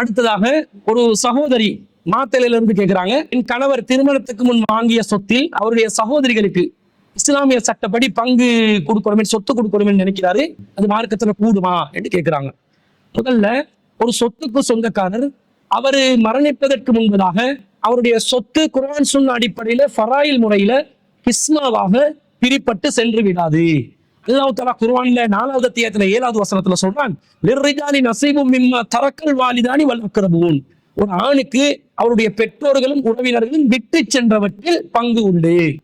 அடுத்ததாக ஒரு சகோதரி மாத்தலையில இருந்து கேக்குறாங்க. என் கணவர் திருமணத்துக்கு முன் வாங்கிய சொத்தில் அவருடைய சகோதரிகளுக்கு இஸ்லாமிய சட்டப்படி பங்கு கொடுக்கணுமே சொத்து கொடுக்கணுமே நினைக்கிறாரு. அது மார்க்கத்துல கூடுமா என்று கேட்கிறாங்க முதல்ல ஒரு சொத்துக்கு சொந்தக்காரர் அவரு மரணிப்பதற்கு முன்பதாக அவருடைய சொத்து குரான் சுண்ண அடிப்படையில ஃபராயில் முறையில கிஸ்மாவாக பிரிப்பட்டு சென்று விடாது. அல்லாஹ் தலா குர்ஆன்ல நாலாவது அத்தியாயத்துல ஏழாவது வசனத்துல சொல்றான் லிர்ரிஜாலி நசீபும் மிம்மா தரக்கல் வாலிதானி வல் அக்ரபூன். ஒரு ஆணுக்கு அவருடைய பெற்றோர்களும் உறவினர்களும் விட்டு சென்றவற்றில் பங்கு உண்டு.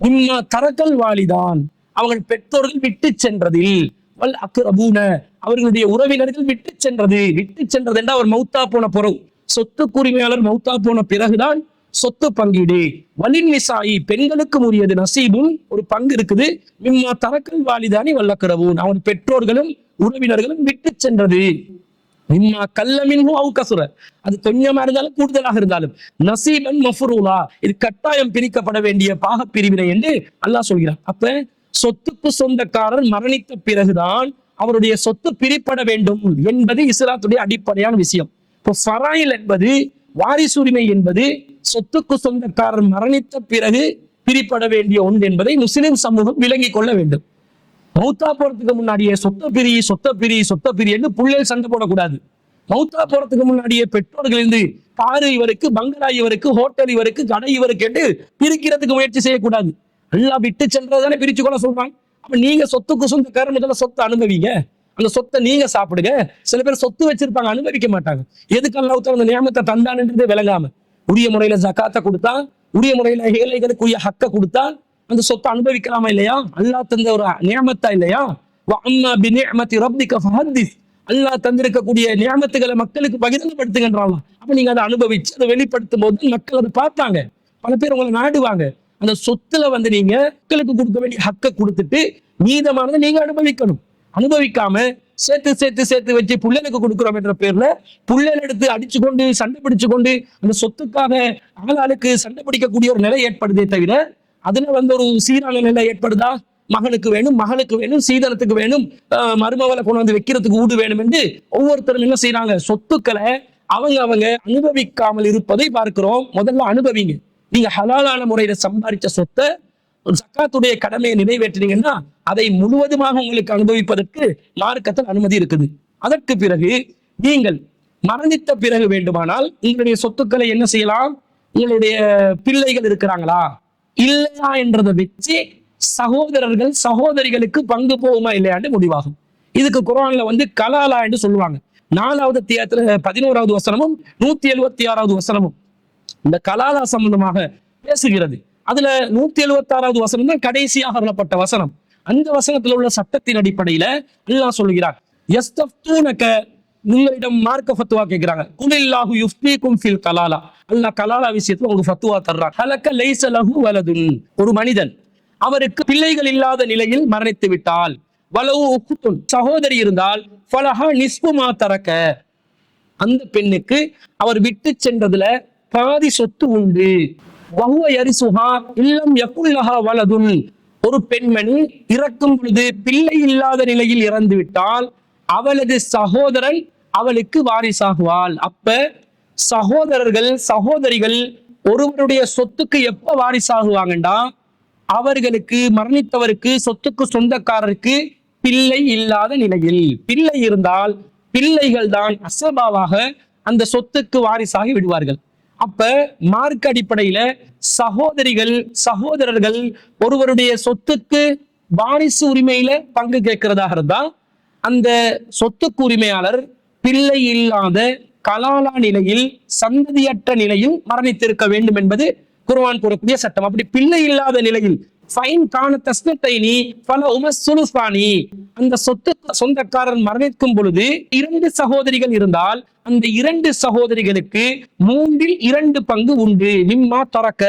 மிம்மா தரக்கல் வாலிதான். அவர்கள் பெற்றோர்கள் விட்டு சென்றதில் வல் அக்ரபூன. அவர்களுடைய உறவினர்கள் விட்டு சென்றது. விட்டு சென்றது என்றால் அவர் மௌத்தா போன பிறகு சொத்து உரிமையாளர் மௌத்தா போன பிறகுதான் சொத்து பங்கீடு. வலின் விசாயி பெண்களுக்கு உரியது நசீபும் ஒரு பங்கு இருக்குது. மிம்மா தரக்கல் வாலிதானி வல்லக்கரவும் அவன் பெற்றோர்களும் உறவினர்களும் விட்டு சென்றது. மிம்மா கல்லமின்ஹு அவு கசுர. அது கொஞ்சமா இருந்தாலும் கூடுதலாக இருந்தாலும். நசீபன் மஃபுரூலா. இது கட்டாயம் பிரிக்கப்பட வேண்டிய பாக பிரிவினை என்று அல்லாஹ் சொல்கிறார் அப்ப சொத்துக்கு சொந்தக்காரர் மரணித்த பிறகுதான் அவருடைய சொத்து பிரிப்பட வேண்டும் என்பது இஸ்லாத்துடைய அடிப்படையான விஷயம். இப்போ ஃபராயில் என்பது வாரிசுரிமை என்பது சொத்துக்கு சொந்தக்காரர் மரணித்த பிறகு பிரிப்பட வேண்டிய ஒன்று என்பதை முஸ்லிம் சமூகம் விளங்கிக் கொள்ள வேண்டும். மௌத்தா போறதுக்கு முன்னாடியே சொத்த பிரி சொத்த பிரி சொத்த பிரி என்று புள்ளல் சண்டை போடக்கூடாது. மௌத்தா போறதுக்கு முன்னாடியே பெற்றோர்கள் இருந்து காரு இவருக்கு பங்களா இவருக்கு ஹோட்டல் இவருக்கு கடை இவருக்கு என்று பிரிக்கிறதுக்கு முயற்சி செய்யக்கூடாது. எல்லாம் விட்டு சென்றதானே பிரிச்சு கொள்ள சொல்றாங்க அப்ப நீங்க சொத்துக்கு சொந்தக்காரர் முதல்ல சொத்தை அனுபவிங்க. அந்த சொத்தை நீங்க சாப்பிடுங்க. சில பேர் சொத்து வச்சிருப்பாங்க அனுபவிக்க மாட்டாங்க. எதுக்கு அல்லாஹ் அந்த நியமத்தை தந்தான்ன்றதே விளங்காம. உரிய முறையில ஜக்காத்தை கொடுத்தா உரிய முறையில ஏழைகளுக்கு உரிய ஹக்க கொடுத்தா அந்த சொத்தை அனுபவிக்கலாமா இல்லையா? அல்லாஹ் தந்த ஒரு நியமத்தா இல்லையா? அல்லா தந்திருக்கக்கூடிய நியமத்துகளை மக்களுக்கு பகிரங்கப்படுத்துங்கன்றாங்க அப்ப நீங்க அதை அனுபவிச்சு அதை வெளிப்படுத்தும் போது மக்கள் அதை பார்த்தாங்க. பல பேர் உங்களை நாடுவாங்க. அந்த சொத்துல வந்து நீங்க மக்களுக்கு கொடுக்க வேண்டிய ஹக்க கொடுத்துட்டு மீதமானதை நீங்க அனுபவிக்கணும். அனுபவிக்காம சேர்த்து சேர்த்து சேர்த்து வச்சு புள்ளனுக்கு கொடுக்குறோம் என்ற பேர்ல புள்ளல் எடுத்து அடிச்சு கொண்டு சண்டை பிடிச்சு கொண்டு அந்த சொத்துக்காக ஆளாளுக்கு சண்டை பிடிக்கக்கூடிய ஒரு நிலை ஏற்படுதே தவிர அதுல வந்து ஒரு சீரான நிலை ஏற்படுதா? மகனுக்கு வேணும் மகளுக்கு வேணும் சீதனத்துக்கு வேணும் மருமவளை கொண்டு வந்து வைக்கிறதுக்கு ஊடு வேணும் என்று ஒவ்வொருத்தரும் என்ன செய்யறாங்க சொத்துக்களை அவங்க அவங்க அனுபவிக்காமல் இருப்பதை பார்க்கிறோம். முதல்ல அனுபவிங்க. நீங்க ஹலாலான முறையில சம்பாதிச்ச சொத்தை ஜக்காத்துடைய கடமையை நிறைவேற்றினீங்கன்னா அதை முழுவதுமாக உங்களுக்கு அனுபவிப்பதற்கு மார்க்கத்தில் அனுமதி இருக்குது? அதற்கு பிறகு நீங்கள் மரணித்த பிறகு வேண்டுமானால் உங்களுடைய சொத்துக்களை என்ன செய்யலாம்? உங்களுடைய பிள்ளைகள் இருக்கிறாங்களா? இல்லையா என்றதை வச்சு சகோதரர்கள் சகோதரிகளுக்கு பங்கு போகுமா இல்லையாண்டு முடிவாகும். இதுக்கு குரான்ல வந்து கலாலா என்று சொல்லுவாங்க. நாலாவது அத்தியாயத்துல பதினோராவது வசனமும் நூத்தி எழுபத்தி ஆறாவது வசனமும் இந்த கலாலா சம்பந்தமாக பேசுகிறது. அதுல நூத்தி எழுபத்தாறாவது வசனம் தான் கடைசியாக அருளப்பட்ட வசனம். அந்த வசனத்துல உள்ள சட்டத்தின் அடிப்படையில அல்லாஹ் சொல்கிறார் எஸ்தப்தூனக உங்களிடம் மார்க்க ஃபத்துவா கேட்கிறாங்க குலில்லாஹு யுஃப்தீக்கும் ஃபில் கலாலா. அல்லாஹ் கலாலா விஷயத்துல உங்களுக்கு ஃபத்துவா தர்றான். ஹலக்க லைச லஹு வலதுன். ஒரு மனிதன் அவருக்கு பிள்ளைகள் இல்லாத நிலையில் மரணித்து விட்டால் வலவு உக்குத்துன் சகோதரி இருந்தால் ஃபலஹா நிஸ்புமா தரக்க. அந்த பெண்ணுக்கு அவர் விட்டு சென்றதுல பாதி சொத்து உண்டு. வஹுவ யரிசுஹா இல்லம் யக்குல்லஹா வலதுன். ஒரு பெண்மணி இறக்கும் பொழுது பிள்ளை இல்லாத நிலையில் இறந்து விட்டால் அவளது சகோதரன் அவளுக்கு வாரிசாகுவாள். அப்ப சகோதரர்கள் சகோதரிகள் ஒருவருடைய சொத்துக்கு எப்ப வாரிசாகுவாங்கண்டா? அவர்களுக்கு மரணித்தவருக்கு சொத்துக்கு சொந்தக்காரருக்கு பிள்ளை இல்லாத நிலையில். பிள்ளை இருந்தால் பிள்ளைகள் தான் அசபாவாக அந்த சொத்துக்கு வாரிசாகி விடுவார்கள். அப்ப மார்க் அடிப்படையில சகோதரிகள் சகோதரர்கள் ஒருவருடைய சொத்துக்கு வாரிசு உரிமையில பங்கு கேட்கிறதாக இருந்தா அந்த சொத்துக்கு உரிமையாளர் பிள்ளை இல்லாத கலாலா நிலையில் சந்ததியற்ற நிலையில் மரணித்திருக்க வேண்டும் என்பது குருவான் கூறக்கூடிய சட்டம். அப்படி பிள்ளை இல்லாத நிலையில் ஃபைன் காண தஸ்னத்தைனி பல உமசுலுசானி அந்த சொத்து சொந்தக்காரர் மரணிக்கும் பொழுது இரண்டு சகோதரிகள் இருந்தால் அந்த இரண்டு சகோதரிகளுக்கு மூன்றில் இரண்டு பங்கு உண்டு. நிம்மா தரக்க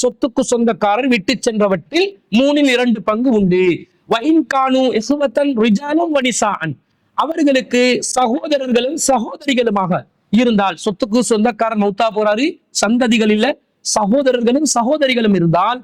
சொத்துக்கு சொந்தக்காரர் விட்டு சென்றவற்றில் மூணில் இரண்டு பங்கு உண்டு. வைன் கானு எசுவத்தன் ரிஜாலும் வனிசான் அவர்களுக்கு சகோதரர்களும் சகோதரிகளுமாக இருந்தால் சொத்துக்கு சொந்தக்காரன் மௌத்தா போறாரு சந்ததிகள் இல்ல சகோதரர்களும் சகோதரிகளும் இருந்தால்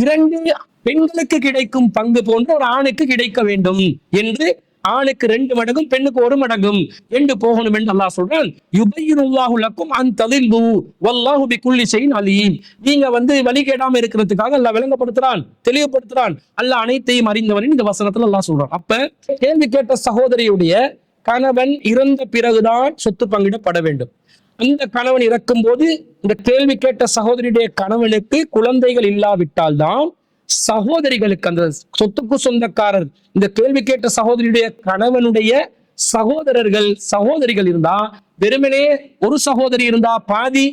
இரண்டு பெண்களுக்கு கிடைக்கும் பங்கு போன்ற ஒரு ஆணுக்கு கிடைக்க வேண்டும் என்று ஆணுக்கு ரெண்டு மடங்கும் பெண்ணுக்கு ஒரு மடங்கும் என்று போகணும் என்று அல்லாஹ் சொல்றான். யுபையினுல்லாஹு லக்கும் அன் ததில்லு வல்லாஹு பிக்குல்லி ஷைஇன் அலீம். நீங்க வந்து வழி கேடாம இருக்கிறதுக்காக அல்லாஹ் விளங்கப்படுத்துறான் தெளிவுபடுத்துறான். அல்லாஹ் அனைத்தையும் அறிந்தவன் இந்த வசனத்துல அல்லாஹ் சொல்றான். அப்ப கேள்வி கேட்ட சகோதரியுடைய கணவன் இறந்த பிறகுதான் சொத்து பங்கிடப்பட வேண்டும். அந்த கணவன் இறக்கும் போது இந்த கேள்வி கேட்ட சகோதரியுடைய கணவனுக்கு குழந்தைகள் இல்லாவிட்டால் தான் சகோதரிகளுக்கு அந்த சொத்துக்கு சொந்தக்காரர் இந்த கேள்வி கேட்ட சகோதரியுடைய கணவனுடைய சகோதரர்கள் சகோதரிகள் இருந்தா வெறுமனே ஒரு சகோதரி இருந்தா பாதி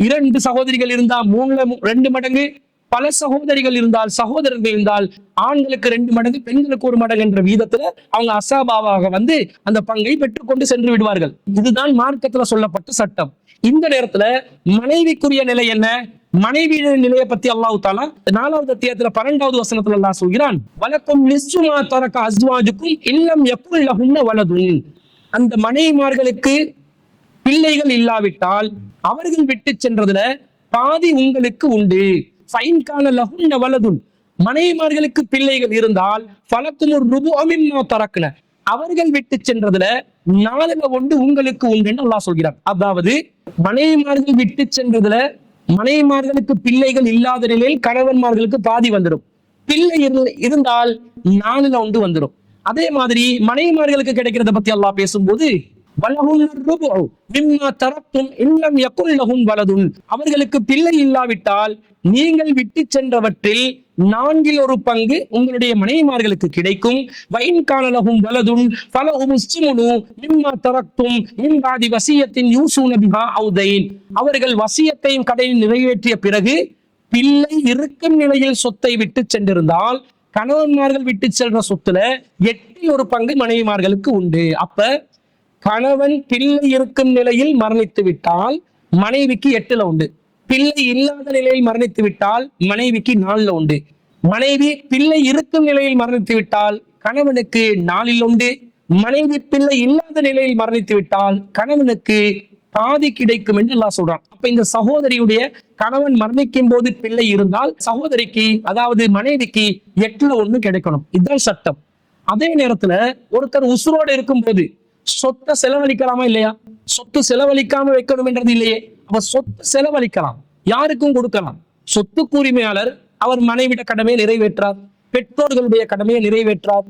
இரண்டு சகோதரிகள் இருந்தா மூணுல ரெண்டு மடங்கு பல சகோதரிகள் இருந்தால் சகோதரர்கள் இருந்தால் ஆண்களுக்கு ரெண்டு மடங்கு பெண்களுக்கு ஒரு மடங்கு என்ற வீதத்துல அவங்க அசாபாவாக வந்து அந்த பங்கை பெற்றுக்கொண்டு சென்று விடுவார்கள். இதுதான் மார்க்கத்துல சொல்லப்பட்ட சட்டம். இந்த நேரத்துல மனைவிக்குரிய நிலை என்ன? மனைவி நிலையை பத்தி அல்லாஹ் தாலா நாலாவது அத்தியாயத்துல பன்னெண்டாவது வசனத்துல அல்லாஹ் சொல்கிறான் வழக்கம் நிஸ்ஸுமா தரக்க அஸ்வாஜுக்கும் இல்லம் எக்குள் லஹுன்ன அந்த மனைவிமார்களுக்கு பிள்ளைகள் இல்லாவிட்டால் அவர்கள் விட்டு சென்றதுல பாதி உங்களுக்கு உண்டு. ஃபைன் கால லகுன்ன வலதுன் மனைவிமார்களுக்கு பிள்ளைகள் இருந்தால் பலக்கும் ருபு அமின்னா தரக்குன அவர்கள் விட்டு சென்றதுல நாலுல ஒன்று உங்களுக்கு உண்டுன்னு அல்லாஹ் சொல்கிறார் அதாவது மனைவிமார்கள் விட்டு சென்றதுல மனைவிமார்களுக்கு பிள்ளைகள் இல்லாத நிலையில் கணவன்மார்களுக்கு பாதி வந்துடும். பிள்ளை இரு- இருந்தால் நாலுல ஒன்று வந்துடும். அதே மாதிரி மனைவிமார்களுக்கு கிடைக்கிறத பத்தி அல்லாஹ் பேசும்போது தரத்தும் இல்லம் வலதுன். அவர்களுக்கு பிள்ளை இல்லாவிட்டால் நீங்கள் விட்டு சென்றவற்றில் நான்கில் ஒரு பங்கு உங்களுடைய மனைவிமார்களுக்கு கிடைக்கும். வயின் காணலகும் வலதுன். பல உமுஸ்முனு மிம்மா தரக்கும் மின்பாதி வசியத்தின் யூசு நபிஹா அவுதைன். அவர்கள் வசியத்தையும் கடையில் நிறைவேற்றிய பிறகு பிள்ளை இருக்கும் நிலையில் சொத்தை விட்டு சென்றிருந்தால் கணவன்மார்கள் விட்டு செல்ற சொத்துல எட்டில் ஒரு பங்கு மனைவிமார்களுக்கு உண்டு. அப்ப கணவன் பிள்ளை இருக்கும் நிலையில் மரணித்து விட்டால் மனைவிக்கு எட்டுல உண்டு. பிள்ளை இல்லாத நிலையில் மரணித்து விட்டால் மனைவிக்கு நாலுல உண்டு. மனைவி பிள்ளை இருக்கும் நிலையில் மரணித்து விட்டால் கணவனுக்கு நாலில் உண்டு. மனைவி பிள்ளை இல்லாத நிலையில் மரணித்து விட்டால் கணவனுக்கு பாதி கிடைக்கும் என்று எல்லாம் சொல்றான். அப்ப இந்த சகோதரியுடைய கணவன் மரணிக்கும் போது பிள்ளை இருந்தால் சகோதரிக்கு அதாவது மனைவிக்கு எட்டுல ஒண்ணு கிடைக்கணும். இதுதான் சட்டம். அதே நேரத்துல ஒருத்தர் உசுரோடு இருக்கும்போது சொத்தை செலவழிக்கலாமா இல்லையா? சொத்து செலவழிக்காம வைக்கணும்ன்றது இல்லையே. அப்ப சொத்து செலவழிக்கலாம். யாருக்கும் கொடுக்கலாம். சொத்துக்கு உரிமையாளர் அவர் மனைவிட கடமையை நிறைவேற்றார். பெற்றோர்களுடைய கடமையை நிறைவேற்றார்.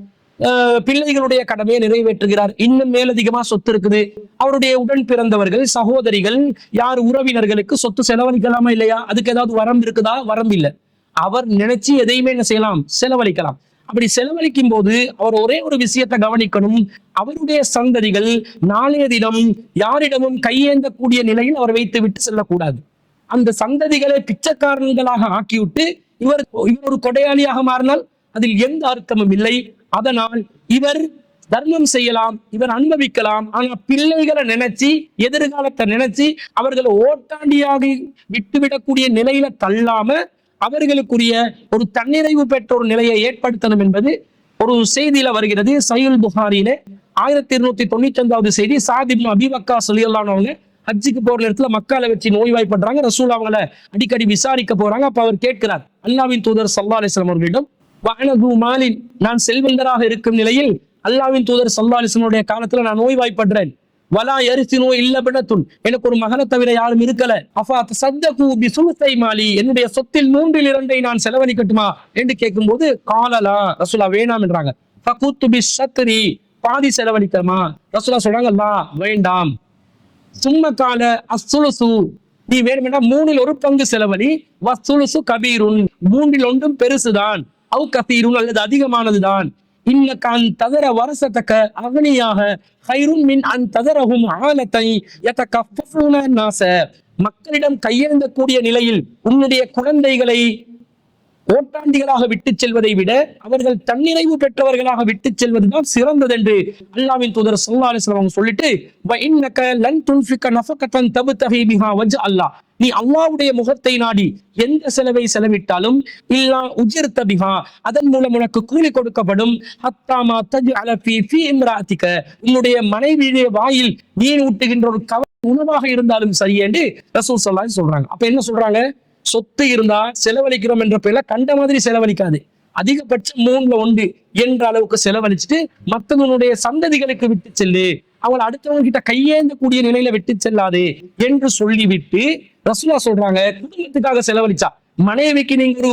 பிள்ளைகளுடைய கடமையை நிறைவேற்றுகிறார். இன்னும் மேலதிகமா சொத்து இருக்குது. அவருடைய உடன் பிறந்தவர்கள் சகோதரிகள் யார் உறவினர்களுக்கு சொத்து செலவழிக்கலாமா இல்லையா? அதுக்கு ஏதாவது வரம்பு இருக்குதா? வரம்பு இல்லை. அவர் நினைச்சு எதையுமே என்ன செய்யலாம்? செலவழிக்கலாம். அப்படி செலவழிக்கும் போது அவர் ஒரே ஒரு விஷயத்தை கவனிக்கணும். அவருடைய சந்ததிகள் நாளைய தினம் யாரிடமும் கையேந்தக்கூடிய நிலையில் அவர் வைத்து விட்டு செல்லக்கூடாது. அந்த சந்ததிகளை பிச்சைக்காரர்களாக ஆக்கிவிட்டு இவர் இவர் ஒரு கொடையாளியாக மாறினால் அதில் எந்த அர்த்தமும் இல்லை. அதனால் இவர் தர்மம் செய்யலாம் இவர் அனுபவிக்கலாம். ஆனா பிள்ளைகளை நினைச்சு எதிர்காலத்தை நினைச்சு அவர்களை ஓட்டாண்டியாக விட்டுவிடக்கூடிய நிலையில தள்ளாம அவர்களுக்குரிய ஒரு தன்னிறைவு பெற்ற ஒரு நிலையை ஏற்படுத்தணும் என்பது ஒரு செய்தியில வருகிறது. சையுல் புகாரியில ஆயிரத்தி இருநூத்தி தொண்ணூத்தி ஐந்தாவது செய்தி சாதிப் அபிபக்கா சொல்லியல்லானவங்க ஹஜ்ஜுக்கு போற இடத்துல மக்களை வச்சு நோய்வாய்ப்படுறாங்க. ரசூல் அவங்கள அடிக்கடி விசாரிக்க போறாங்க. அப்ப அவர் கேட்கிறார். அல்லாவின் தூதர் சல்லா அலிஸ்லாம் அவர்களிடம் வானது மாலின் நான் செல்வந்தராக இருக்கும் நிலையில் அல்லாவின் தூதர் சல்லா அலிஸ்லமுடைய காலத்துல நான் நோய்வாய்ப்படுறேன். வலா எரிசினோ இல்ல பிணத்துன். எனக்கு ஒரு மகனை தவிர யாரும் இருக்கல. அஃபா சத்தகு பி சுலுத்தை மாலி. என்னுடைய சொத்தில் மூன்றில் இரண்டை நான் செலவழிக்கட்டுமா? என்று கேட்கும்போது காலலா ரசுலா வேணாம் என்றாங்க. ஃபகூத்து பி பாதி செலவழிக்கலாமா ரசுலா சொல்றாங்கல்லா வேண்டாம். சும்ம கால அசுலுசு நீ வேணுமென்றா மூணில் ஒரு பங்கு செலவழி வசுலுசு கபீருன். மூன்றில் ஒன்றும் பெருசுதான். அவு கபீருன் அல்லது அதிகமானதுதான். இன்னக்க அன் ததர வரசத்தக்க அகனியாக ஹைரும் மின் அன் ததரகும் ஆலத்தை யதகஃபஃபூன நாச. மக்களிடம் கையெழுந்தக்கூடிய நிலையில் உன்னுடைய குழந்தைகளை ஓட்டாண்டிகளாக விட்டு செல்வதை விட அவர்கள் தன்னிறைவு பெற்றவர்களாக விட்டுச் செல்வதுதான் சிறந்தது என்று அல்லாவின் தூதர் ஸல்லல்லாஹு அவங்க சொல்லிட்டு லன் துன்ஃபிக நஃபகத்தன் பிஹா அல்லாஹ். நீ அல்லாவுடைய முகத்தை நாடி எந்த செலவை செலவிட்டாலும் இல்லா உஜிர் பிஹா. அதன் மூலம் உனக்கு கூலி கொடுக்கப்படும். ஹத்தாமா தஜ் அலபி ஃபி இம்ராத்திக்க உன்னுடைய மனைவியுடைய வாயில் நீர் ஊட்டுகின்ற ஒரு கவ உணவாக இருந்தாலும் சரி என்று ரசூல் ஸல்லல்லாஹு சொல்றாங்க. அப்ப என்ன சொல்றாங்க? சொத்து இருந்தா செலவழிக்கிறோம் என்ற பெயர்ல கண்ட மாதிரி செலவழிக்காது. அதிகபட்சம் மூணுல ஒன்று என்ற அளவுக்கு செலவழிச்சுட்டு மற்றவனுடைய சந்ததிகளுக்கு விட்டு செல்லு. அவளை அடுத்தவங்க கிட்ட கையேந்தக்கூடிய நிலையில விட்டு செல்லாது என்று சொல்லிவிட்டு ரசுலா சொல்றாங்க குடும்பத்துக்காக செலவழிச்சா. மனைவிக்கு நீங்க ஒரு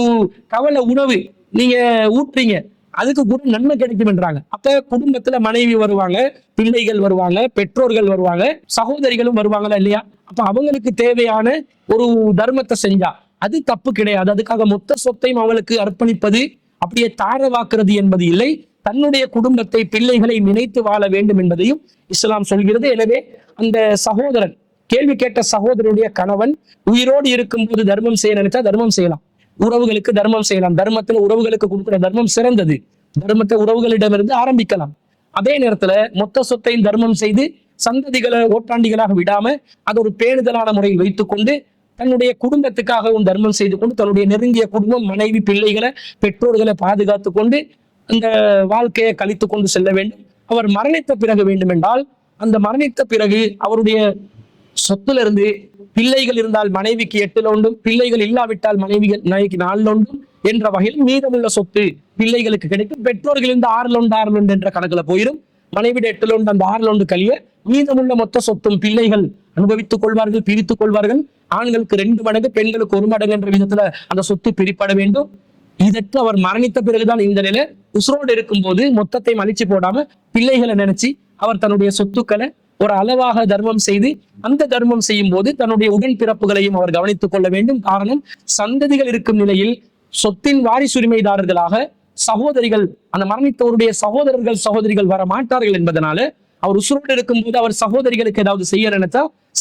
கவலை உணவு நீங்க ஊட்டுறீங்க. அதுக்கு கூட நன்மை கிடைக்கும்ன்றாங்க அப்ப குடும்பத்துல மனைவி வருவாங்க பிள்ளைகள் வருவாங்க பெற்றோர்கள் வருவாங்க சகோதரிகளும் வருவாங்களா இல்லையா? அப்ப அவங்களுக்கு தேவையான ஒரு தர்மத்தை செஞ்சா அது தப்பு கிடையாது. அதுக்காக மொத்த சொத்தையும் அவளுக்கு அர்ப்பணிப்பது அப்படியே தாரவாக்குறது என்பது இல்லை. தன்னுடைய குடும்பத்தை பிள்ளைகளை நினைத்து வாழ வேண்டும் என்பதையும் இஸ்லாம் சொல்கிறது. எனவே அந்த சகோதரன் கேள்வி கேட்ட சகோதரனுடைய கணவன் உயிரோடு இருக்கும்போது தர்மம் செய்ய நினைச்சா தர்மம் செய்யலாம். உறவுகளுக்கு தர்மம் செய்யலாம். தர்மத்துல உறவுகளுக்கு கொடுக்கிற தர்மம் சிறந்தது. தர்மத்தை உறவுகளிடமிருந்து ஆரம்பிக்கலாம். அதே நேரத்துல மொத்த சொத்தையும் தர்மம் செய்து சந்ததிகளை ஓட்டாண்டிகளாக விடாம அது ஒரு பேணுதலான முறையில் வைத்துக்கொண்டு தன்னுடைய குடும்பத்துக்காகவும் தர்மம் செய்து கொண்டு தன்னுடைய நெருங்கிய குடும்பம் மனைவி பிள்ளைகளை பெற்றோர்களை பாதுகாத்து கொண்டு அந்த வாழ்க்கையை கழித்து கொண்டு செல்ல வேண்டும். அவர் மரணித்த பிறகு வேண்டுமென்றால் அந்த மரணித்த பிறகு அவருடைய சொத்துல இருந்து பிள்ளைகள் இருந்தால் மனைவிக்கு எட்டுல உண்டும் பிள்ளைகள் இல்லாவிட்டால் மனைவிகள் மனைவிக்கு நாலுல ஒன்றும் என்ற வகையில் மீதமுள்ள சொத்து பிள்ளைகளுக்கு கிடைக்கும். பெற்றோர்கள் இருந்து ஆறுல ஒன்று ஆறுல உண்டு என்ற கணக்குல போயிடும் மனைவிட எட்டுல உண்டு அந்த ஆறுல ஒன்று கழிய மீதமுள்ள மொத்த சொத்தும் பிள்ளைகள் அனுபவித்துக் கொள்வார்கள் பிரித்துக் கொள்வார்கள். ஆண்களுக்கு ரெண்டு மடங்கு பெண்களுக்கு ஒரு மடங்கு என்ற விதத்துல அந்த சொத்து பிரிப்பட வேண்டும். இதற்கு அவர் மரணித்த பிறகுதான் இந்த நிலை. உசுரோடு இருக்கும்போது மொத்தத்தை மலிச்சு போடாம பிள்ளைகளை நினைச்சு அவர் தன்னுடைய சொத்துக்களை ஒரு அளவாக தர்மம் செய்து அந்த தர்மம் செய்யும் போது தன்னுடைய உடன் பிறப்புகளையும் அவர் கவனித்துக் கொள்ள வேண்டும். காரணம் சந்ததிகள் இருக்கும் நிலையில் சொத்தின் வாரிசுரிமைதாரர்களாக சகோதரிகள் அந்த மரணித்தவருடைய சகோதரர்கள் சகோதரிகள் வர மாட்டார்கள் என்பதனால அவர் உசுரோடு இருக்கும்போது அவர் சகோதரிகளுக்கு ஏதாவது செய்ய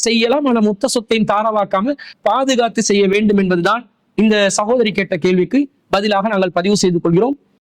செய்யலாம். ஆனால் மொத்த சொத்தையும் தாராவாக்காம பாதுகாத்து செய்ய வேண்டும் என்பதுதான் இந்த சகோதரி கேட்ட கேள்விக்கு பதிலாக நாங்கள் பதிவு செய்து கொள்கிறோம்.